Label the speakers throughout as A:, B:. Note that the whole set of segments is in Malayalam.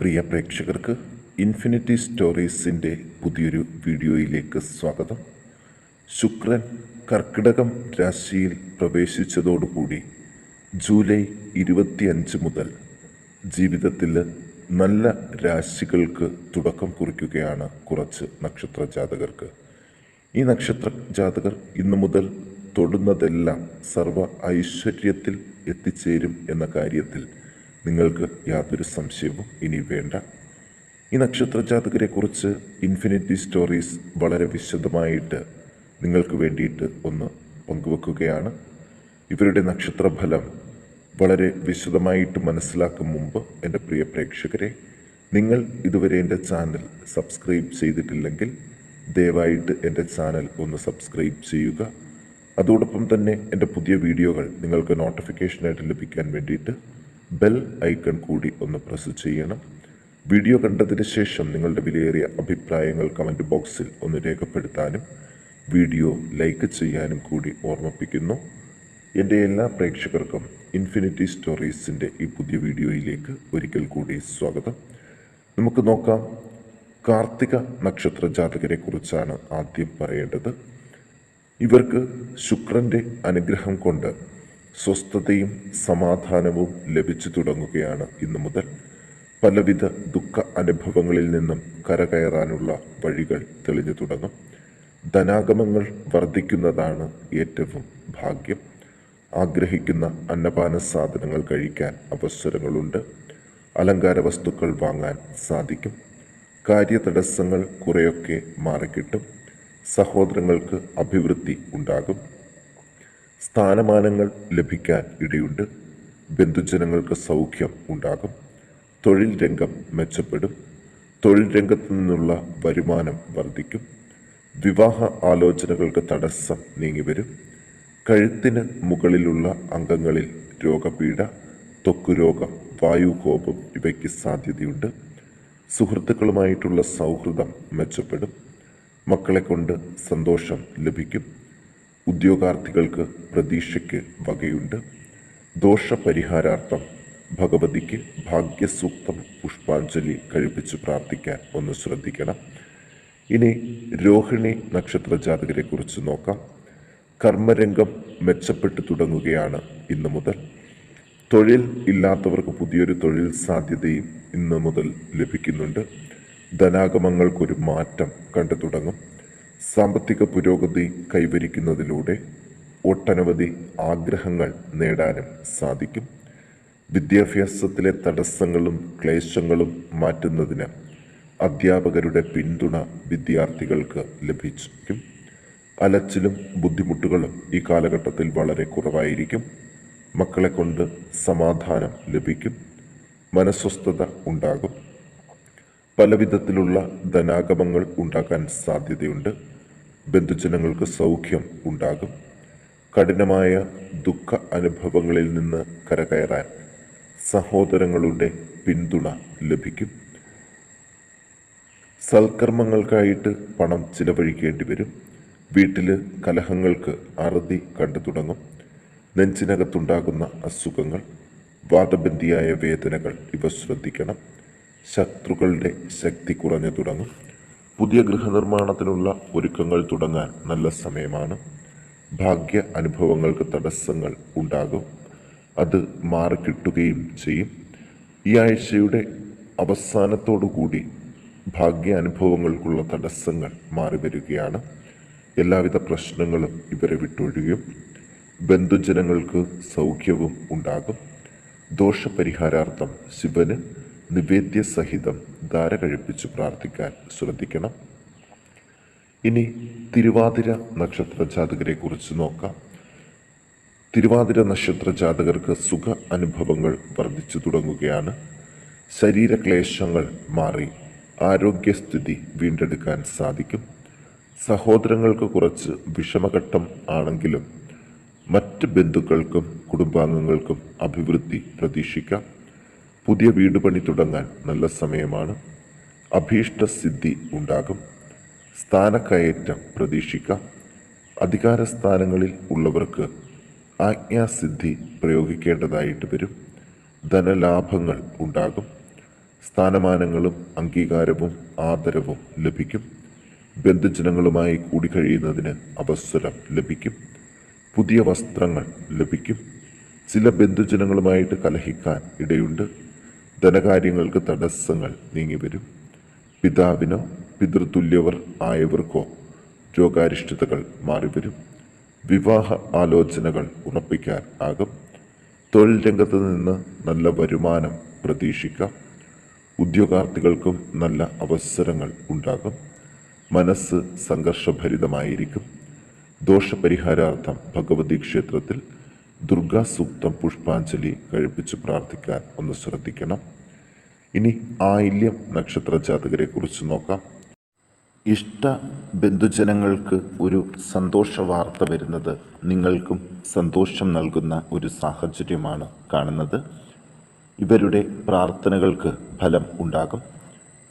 A: പ്രിയ പ്രേക്ഷകർക്ക് ഇൻഫിനിറ്റി സ്റ്റോറീസിന്റെ പുതിയൊരു വീഡിയോയിലേക്ക് സ്വാഗതം. ശുക്രൻ കർക്കിടകം രാശിയിൽ പ്രവേശിച്ചതോടുകൂടി ജൂലൈ ഇരുപത്തിയഞ്ച് മുതൽ ജീവിതത്തിൽ നല്ല രാശികൾക്ക് തുടക്കം കുറിക്കുകയാണ് കുറച്ച് നക്ഷത്ര ജാതകർക്ക്. ഈ നക്ഷത്ര ജാതകർ ഇന്നു മുതൽ തൊടുന്നതെല്ലാം സർവ ഐശ്വര്യത്തിൽ എത്തിച്ചേരും എന്ന കാര്യത്തിൽ നിങ്ങൾക്ക് യാതൊരു സംശയവും ഇനി വേണ്ട. ഈ നക്ഷത്ര ജാതകരെക്കുറിച്ച് ഇൻഫിനിറ്റി സ്റ്റോറീസ് വളരെ വിശദമായിട്ട് നിങ്ങൾക്ക് വേണ്ടിയിട്ട് ഒന്ന് പങ്കുവെക്കുകയാണ്. ഇവരുടെ നക്ഷത്രഫലം വളരെ വിശദമായിട്ട് മനസ്സിലാക്കും മുമ്പ് എന്റെ പ്രിയ പ്രേക്ഷകരെ നിങ്ങൾ ഇതുവരെ എന്റെ ചാനൽ സബ്സ്ക്രൈബ് ചെയ്തിട്ടില്ലെങ്കിൽ ദയവായിട്ട് എന്റെ ചാനൽ ഒന്ന് സബ്സ്ക്രൈബ് ചെയ്യുക. അതോടൊപ്പം തന്നെ എന്റെ പുതിയ വീഡിയോകൾ നിങ്ങൾക്ക് നോട്ടിഫിക്കേഷനായിട്ട് ലഭിക്കാൻ വേണ്ടിയിട്ട് ബെൽ ഐക്കൺ കൂടി ഒന്ന് പ്രസ് ചെയ്യണം. വീഡിയോ കണ്ടതിന് ശേഷം നിങ്ങളുടെ വിലയേറിയ അഭിപ്രായങ്ങൾ കമന്റ് ബോക്സിൽ ഒന്ന് രേഖപ്പെടുത്താനും വീഡിയോ ലൈക്ക് ചെയ്യാനും കൂടി ഓർമ്മിപ്പിക്കുന്നു. എന്റെ എല്ലാ പ്രേക്ഷകർക്കും ഇൻഫിനിറ്റി സ്റ്റോറീസിന്റെ ഈ പുതിയ വീഡിയോയിലേക്ക് ഒരിക്കൽ കൂടി സ്വാഗതം. നമുക്ക് നോക്കാം കാർത്തിക നക്ഷത്ര ജാതകരെ കുറിച്ചാണ് ആദ്യം പറയേണ്ടത്. ഇവർക്ക് ശുക്രന്റെ അനുഗ്രഹം കൊണ്ട് സ്വസ്ഥതയും സമാധാനവും ലഭിച്ചു തുടങ്ങുകയാണ് ഇന്നു മുതൽ. പലവിധ ദുഃഖ അനുഭവങ്ങളിൽ നിന്നും കരകയറാനുള്ള വഴികൾ തെളിഞ്ഞു തുടങ്ങും. ധനാഗമങ്ങൾ വർദ്ധിക്കുന്നതാണ് ഏറ്റവും ഭാഗ്യം. ആഗ്രഹിക്കുന്ന അന്നപാന സാധനങ്ങൾ കഴിക്കാൻ അവസരങ്ങളുണ്ട്. അലങ്കാര വസ്തുക്കൾ വാങ്ങാൻ സാധിക്കും. കാര്യതടസ്സങ്ങൾ കുറേയൊക്കെ മാറിക്കിട്ടും. സഹോദരങ്ങൾക്ക് അഭിവൃദ്ധി ഉണ്ടാകും. സ്ഥാനമാനങ്ങൾ ലഭിക്കാൻ ഇടയുണ്ട്. ബന്ധുജനങ്ങൾക്ക് സൗഖ്യം ഉണ്ടാകും. തൊഴിൽ രംഗം മെച്ചപ്പെടും. തൊഴിൽ രംഗത്തു നിന്നുള്ള വരുമാനം വർദ്ധിക്കും. വിവാഹ ആലോചനകൾക്ക് തടസ്സം നീങ്ങിവരും. കഴുത്തിന് മുകളിലുള്ള അംഗങ്ങളിൽ രോഗപീഠ ത്വക്കുരോഗം വായുകോപം ഇവയ്ക്ക് സാധ്യതയുണ്ട്. സുഹൃത്തുക്കളുമായിട്ടുള്ള സൗഹൃദം മെച്ചപ്പെടും. മക്കളെ കൊണ്ട് സന്തോഷം ലഭിക്കും. ഉദ്യോഗാർത്ഥികൾക്ക് പ്രതീക്ഷയ്ക്ക് വകയുണ്ട്. ദോഷപരിഹാരാർത്ഥം ഭഗവതിക്ക് ഭാഗ്യസൂക്തം പുഷ്പാഞ്ജലി കഴിപ്പിച്ച് പ്രാർത്ഥിക്കാൻ ഒന്ന് ശ്രദ്ധിക്കണം. ഇനി രോഹിണി നക്ഷത്ര ജാതകരെ കുറിച്ച് നോക്കാം. കർമ്മരംഗം മെച്ചപ്പെട്ടു തുടങ്ങുകയാണ് ഇന്നു മുതൽ. തൊഴിൽ ഇല്ലാത്തവർക്ക് പുതിയൊരു തൊഴിൽ സാധ്യതയും ഇന്നു മുതൽ ലഭിക്കുന്നുണ്ട്. ധനാഗമങ്ങൾക്കൊരു മാറ്റം കണ്ടു തുടങ്ങും സാമ്പത്തിക പുരോഗതി കൈവരിക്കുന്നതിലൂടെ ഒട്ടനവധി ആഗ്രഹങ്ങൾ നേടാനും സാധിക്കും. വിദ്യാഭ്യാസത്തിലെ തടസ്സങ്ങളും ക്ലേശങ്ങളും മാറ്റുന്നതിന് അധ്യാപകരുടെ പിന്തുണ വിദ്യാർത്ഥികൾക്ക് ലഭിച്ചിരിക്കും അലച്ചിലും ബുദ്ധിമുട്ടുകളും ഈ കാലഘട്ടത്തിൽ വളരെ കുറവായിരിക്കും. മക്കളെ കൊണ്ട് സമാധാനം ലഭിക്കും. മനസ്വസ്ഥത ഉണ്ടാകും. പല വിധത്തിലുള്ള ധനാഗമങ്ങൾ ഉണ്ടാക്കാൻ സാധ്യതയുണ്ട്. ബന്ധുജനങ്ങൾക്ക് സൗഖ്യം ഉണ്ടാകും. കഠിനമായ ദുഃഖ അനുഭവങ്ങളിൽ നിന്ന് കരകയറാൻ സഹോദരങ്ങളുടെ പിന്തുണ ലഭിക്കും. സൽക്കർമ്മങ്ങൾക്കായിട്ട് പണം ചിലവഴിക്കേണ്ടി വരും. വീട്ടിൽ കലഹങ്ങൾക്ക് അറുതി കണ്ടു തുടങ്ങും. നെഞ്ചിനകത്തുണ്ടാകുന്ന അസുഖങ്ങൾ വാദബന്ധിയായ വേദനകൾ ഇവ ശ്രദ്ധിക്കണം. ശത്രുക്കളുടെ ശക്തി കുറഞ്ഞു തുടങ്ങും. പുതിയ ഗൃഹനിർമ്മാണത്തിനുള്ള ഒരുക്കങ്ങൾ തുടങ്ങാൻ നല്ല സമയമാണ്. ഭാഗ്യ അനുഭവങ്ങൾക്ക് തടസ്സങ്ങൾ ഉണ്ടാകും. അത് മാറിക്കിട്ടുകയും ചെയ്യും. ഈ ആഴ്ചയുടെ അവസാനത്തോടുകൂടി ഭാഗ്യ അനുഭവങ്ങൾക്കുള്ള തടസ്സങ്ങൾ മാറി വരികയാണ്. എല്ലാവിധ പ്രശ്നങ്ങളും ഇവരെ വിട്ടൊഴിയും. ബന്ധുജനങ്ങൾക്ക് സൗഖ്യവും ഉണ്ടാകും. ദോഷപരിഹാരാർത്ഥം ശിവന് നിവേദ്യ സഹിതം ധാര കഴിപ്പിച്ച് പ്രാർത്ഥിക്കാൻ ശ്രദ്ധിക്കണം. ഇനി തിരുവാതിര നക്ഷത്ര ജാതകരെ കുറിച്ച് നോക്കാം. തിരുവാതിര നക്ഷത്ര ജാതകർക്ക് സുഖ അനുഭവങ്ങൾ വർദ്ധിച്ചു തുടങ്ങുകയാണ്. ശരീരക്ലേശങ്ങൾ മാറി ആരോഗ്യസ്ഥിതി വീണ്ടെടുക്കാൻ സാധിക്കും. സഹോദരങ്ങൾക്ക് കുറച്ച് വിഷമഘട്ടം ആണെങ്കിലും മറ്റ് ബന്ധുക്കൾക്കും കുടുംബാംഗങ്ങൾക്കും അഭിവൃദ്ധി പ്രതീക്ഷിക്കാം. പുതിയ വീട് പണി തുടങ്ങാൻ നല്ല സമയമാണ്. അഭീഷ്ടസിദ്ധി ഉണ്ടാകും. സ്ഥാനക്കയറ്റം പ്രതീക്ഷിക്കാം. അധികാര സ്ഥാനങ്ങളിൽ ഉള്ളവർക്ക് ആജ്ഞാസിദ്ധി പ്രയോഗിക്കേണ്ടതായിട്ട് വരും. ധനലാഭങ്ങൾ ഉണ്ടാകും. സ്ഥാനമാനങ്ങളും അംഗീകാരവും ആദരവും ലഭിക്കും. ബന്ധുജനങ്ങളുമായി കൂടിക്കഴിയുന്നതിന് അവസരം ലഭിക്കും. പുതിയ വസ്ത്രങ്ങൾ ലഭിക്കും. ചില ബന്ധുജനങ്ങളുമായിട്ട് കലഹിക്കാൻ ഇടയുണ്ട്. ധനകാര്യങ്ങൾക്ക് തടസ്സങ്ങൾ നീങ്ങിവരും. പിതാവിനോ പിതൃതുല്യവർ ആയവർക്കോ രോഗാരിഷ്ടതകൾ മാറിവരും. വിവാഹ ആലോചനകൾ ഉറപ്പിക്കാൻ ആകും. തൊഴിൽ രംഗത്ത് നിന്ന് നല്ല വരുമാനം പ്രതീക്ഷിക്കാം. ഉദ്യോഗാർത്ഥികൾക്കും നല്ല അവസരങ്ങൾ ഉണ്ടാകും. മനസ്സ് സംഘർഷഭരിതമായിരിക്കും. ദോഷപരിഹാരാർത്ഥം ഭഗവതി ക്ഷേത്രത്തിൽ ദുർഗാ സൂക്തം പുഷ്പാഞ്ജലി കഴിപ്പിച്ച് പ്രാർത്ഥിക്കാൻ ഒന്ന് ശ്രദ്ധിക്കണം. ഇനി ആയില്യം നക്ഷത്ര ജാതകരെ കുറിച്ച് നോക്കാം. ഇഷ്ട ബന്ധുജനങ്ങൾക്ക് ഒരു സന്തോഷ വാർത്ത വരുന്നത് നിങ്ങൾക്കും സന്തോഷം നൽകുന്ന ഒരു സാഹചര്യമാണ് കാണുന്നത്. ഇവരുടെ പ്രാർത്ഥനകൾക്ക് ഫലം ഉണ്ടാകും.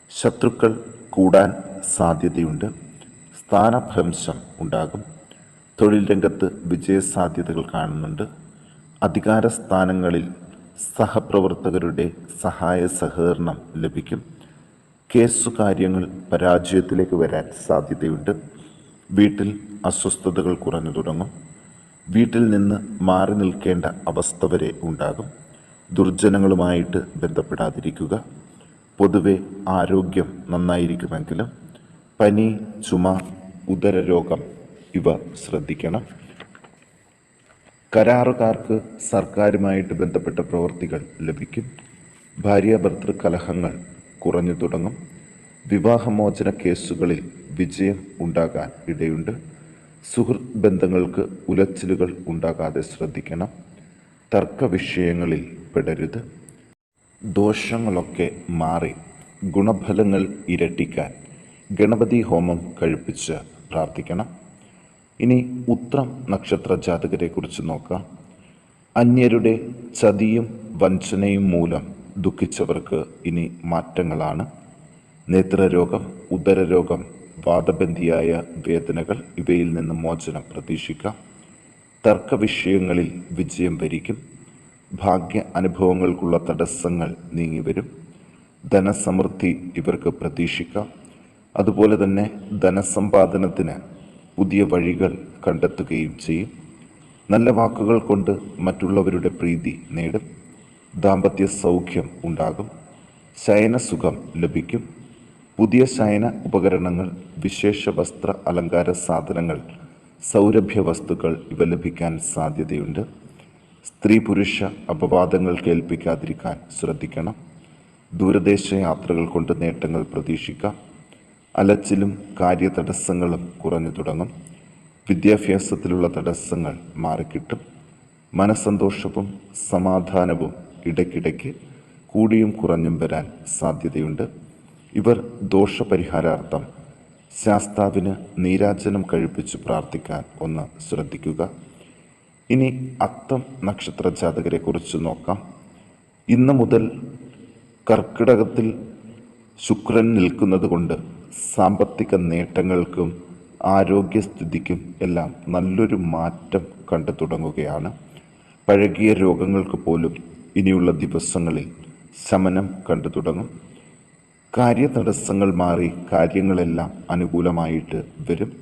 A: ശത്രുക്കൾ കൂടാൻ സാധ്യതയുണ്ട്. സ്ഥാനഭ്രംശം ഉണ്ടാകും. തൊഴിൽ രംഗത്ത് വിജയസാധ്യതകൾ കാണുന്നുണ്ട്. അധികാര സ്ഥാനങ്ങളിൽ സഹപ്രവർത്തകരുടെ സഹായ സഹകരണം ലഭിക്കും. കേസുകാര്യങ്ങൾ പരാജയത്തിലേക്ക് വരാൻ സാധ്യതയുണ്ട്. വീട്ടിൽ അസ്വസ്ഥതകൾ കുറഞ്ഞു തുടങ്ങും. വീട്ടിൽ നിന്ന് മാറി നിൽക്കേണ്ട അവസ്ഥ വരെ ഉണ്ടാകും. ദുർജനങ്ങളുമായിട്ട് ബന്ധപ്പെടാതിരിക്കുക. പൊതുവെ ആരോഗ്യം നന്നായിരിക്കുമെങ്കിലും പനി ചുമ ഉദരരോഗം ഇവ ശ്രദ്ധിക്കണം. കരാറുകാർക്ക് സർക്കാരുമായിട്ട് ബന്ധപ്പെട്ട പ്രവൃത്തികൾ ലഭിക്കും. ഭാര്യാഭർത്തൃ കലഹങ്ങൾ കുറഞ്ഞു തുടങ്ങും. വിവാഹമോചന കേസുകളിൽ വിജയം ഉണ്ടാകാൻ ഇടയുണ്ട്. സുഹൃത്ത് ബന്ധങ്ങൾക്ക് ഉലച്ചിലുകൾ ഉണ്ടാകാതെ ശ്രദ്ധിക്കണം. തർക്ക വിഷയങ്ങളിൽ പെടരുത്. ദോഷങ്ങളൊക്കെ മാറി ഗുണഫലങ്ങൾ ഇരട്ടിക്കാൻ ഗണപതി ഹോമം കഴിപ്പിച്ച് പ്രാർത്ഥിക്കണം. ഇനി ഉത്രം നക്ഷത്ര ജാതകരെ കുറിച്ച് നോക്കാം. അന്യരുടെ ചതിയും വഞ്ചനയും മൂലം ദുഃഖിച്ചവർക്ക് ഇനി മാറ്റങ്ങളാണ്. നേത്രരോഗം ഉദരരോഗം വാദബന്ധിയായ വേദനകൾ ഇവയിൽ നിന്ന് മോചനം പ്രതീക്ഷിക്കാം. തർക്ക വിഷയങ്ങളിൽ വിജയം വരിക്കും. ഭാഗ്യ അനുഭവങ്ങൾക്കുള്ള തടസ്സങ്ങൾ നീങ്ങിവരും. ധനസമൃദ്ധി ഇവർക്ക് പ്രതീക്ഷിക്കാം. അതുപോലെ തന്നെ ധനസമ്പാദനത്തിന് പുതിയ വഴികൾ കണ്ടെത്തുകയും ചെയ്യും. നല്ല വാക്കുകൾ കൊണ്ട് മറ്റുള്ളവരുടെ പ്രീതി നേടും. ദാമ്പത്യ സൗഖ്യം ഉണ്ടാകും. ശയനസുഖം ലഭിക്കും. പുതിയ ശയന ഉപകരണങ്ങൾ വിശേഷ വസ്ത്ര അലങ്കാര സാധനങ്ങൾ സൗരഭ്യ വസ്തുക്കൾ ഇവ ലഭിക്കാൻ സാധ്യതയുണ്ട്. സ്ത്രീ പുരുഷ അപവാദങ്ങൾ കേൾപ്പിക്കാതിരിക്കാൻ ശ്രദ്ധിക്കണം. ദൂരദേശ യാത്രകൾ കൊണ്ട് നേട്ടങ്ങൾ പ്രതീക്ഷിക്കാം. അലച്ചിലും കാര്യതടസ്സങ്ങളും കുറഞ്ഞു തുടങ്ങും. വിദ്യാഭ്യാസത്തിലുള്ള തടസ്സങ്ങൾ മാറിക്കിട്ടും. മനസ്സന്തോഷവും സമാധാനവും ഇടയ്ക്കിടയ്ക്ക് കൂടിയും കുറഞ്ഞും വരാൻ സാധ്യതയുണ്ട്. ഇവർ ദോഷപരിഹാരാർത്ഥം ശാസ്താവിന് നീരാജനം കഴിപ്പിച്ച് പ്രാർത്ഥിക്കാൻ ഒന്ന് ശ്രദ്ധിക്കുക. ഇനി അത്തം നക്ഷത്ര ജാതകരെക്കുറിച്ച് നോക്കാം. ഇന്ന് മുതൽ കർക്കിടകത്തിൽ ശുക്രൻ നിൽക്കുന്നത് കൊണ്ട് സാമ്പത്തിക നേട്ടങ്ങൾക്കും ആരോഗ്യസ്ഥിതിക്കും എല്ലാം നല്ലൊരു മാറ്റം കണ്ടു തുടങ്ങുകയാണ്. പഴകിയ രോഗങ്ങൾക്ക് പോലും ഇനിയുള്ള ദിവസങ്ങളിൽ ശമനം കണ്ടു തുടങ്ങും. കാര്യതടസ്സങ്ങൾ മാറി കാര്യങ്ങളെല്ലാം അനുകൂലമായിട്ട് വരും.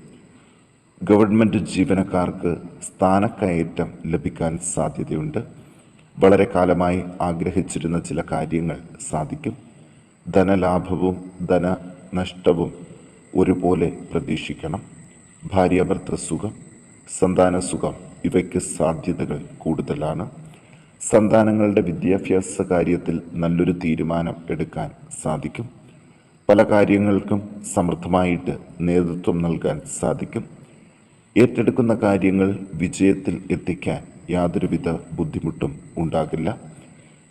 A: ഗവൺമെന്റ് ജീവനക്കാർക്ക് സ്ഥാനക്കയറ്റം ലഭിക്കാൻ സാധ്യതയുണ്ട്. വളരെ കാലമായി ആഗ്രഹിച്ചിരുന്ന ചില കാര്യങ്ങൾ സാധിക്കും. ധനലാഭവും ധനനഷ്ടവും ഒരുപോലെ പ്രതീക്ഷിക്കണം. ഭാര്യാഭർത്തൃസുഖം സുഖം സന്താന സുഖം ഇവയ്ക്ക് സാധ്യതകൾ കൂടുതലാണ്. സന്താനങ്ങളുടെ വിദ്യാഭ്യാസ കാര്യത്തിൽ നല്ലൊരു തീരുമാനം എടുക്കാൻ സാധിക്കും. പല കാര്യങ്ങൾക്കും സമൃദ്ധമായിട്ട് നേതൃത്വം നൽകാൻ സാധിക്കും. ഏറ്റെടുക്കുന്ന കാര്യങ്ങൾ വിജയത്തിൽ എത്തിക്കാൻ യാതൊരുവിധ ബുദ്ധിമുട്ടും ഉണ്ടാകില്ല.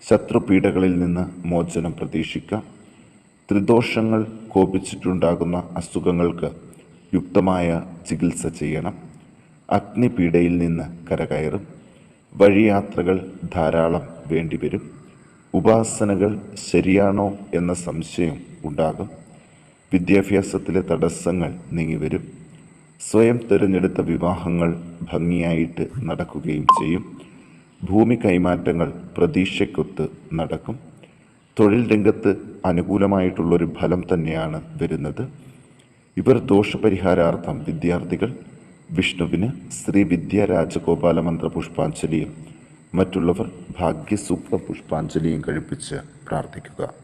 A: ശത്രുപീഡകളിൽ നിന്ന് മോചനം പ്രതീക്ഷിക്കാം. ത്രിദോഷങ്ങൾ കോപിച്ചിട്ടുണ്ടാകുന്ന അസുഖങ്ങൾക്ക് യുക്തമായ ചികിത്സ ചെയ്യണം. അഗ്നിപീഡയിൽ നിന്ന് കരകയറും. വഴിയാത്രകൾ ധാരാളം വേണ്ടിവരും. ഉപാസനകൾ ശരിയാണോ എന്ന സംശയം ഉണ്ടാകും. വിദ്യാഭ്യാസത്തിലെ തടസ്സങ്ങൾ നീങ്ങിവരും. സ്വയം തിരഞ്ഞെടുത്ത വിവാഹങ്ങൾ ഭംഗിയായിട്ട് നടക്കുകയും ചെയ്യും. ഭൂമി കൈമാറ്റങ്ങൾ പ്രതീക്ഷയ്ക്കൊത്ത് നടക്കും. തൊഴിൽ രംഗത്ത് അനുകൂലമായിട്ടുള്ളൊരു ഫലം തന്നെയാണ് വരുന്നത്. ഇവർ ദോഷപരിഹാരാർത്ഥം വിദ്യാർത്ഥികൾ വിഷ്ണുവിന് ശ്രീ വിദ്യ രാജഗോപാല മന്ത്ര പുഷ്പാഞ്ജലിയും മറ്റുള്ളവർ ഭാഗ്യസൂക്ത പുഷ്പാഞ്ജലിയും കഴിപ്പിച്ച് പ്രാർത്ഥിക്കുക.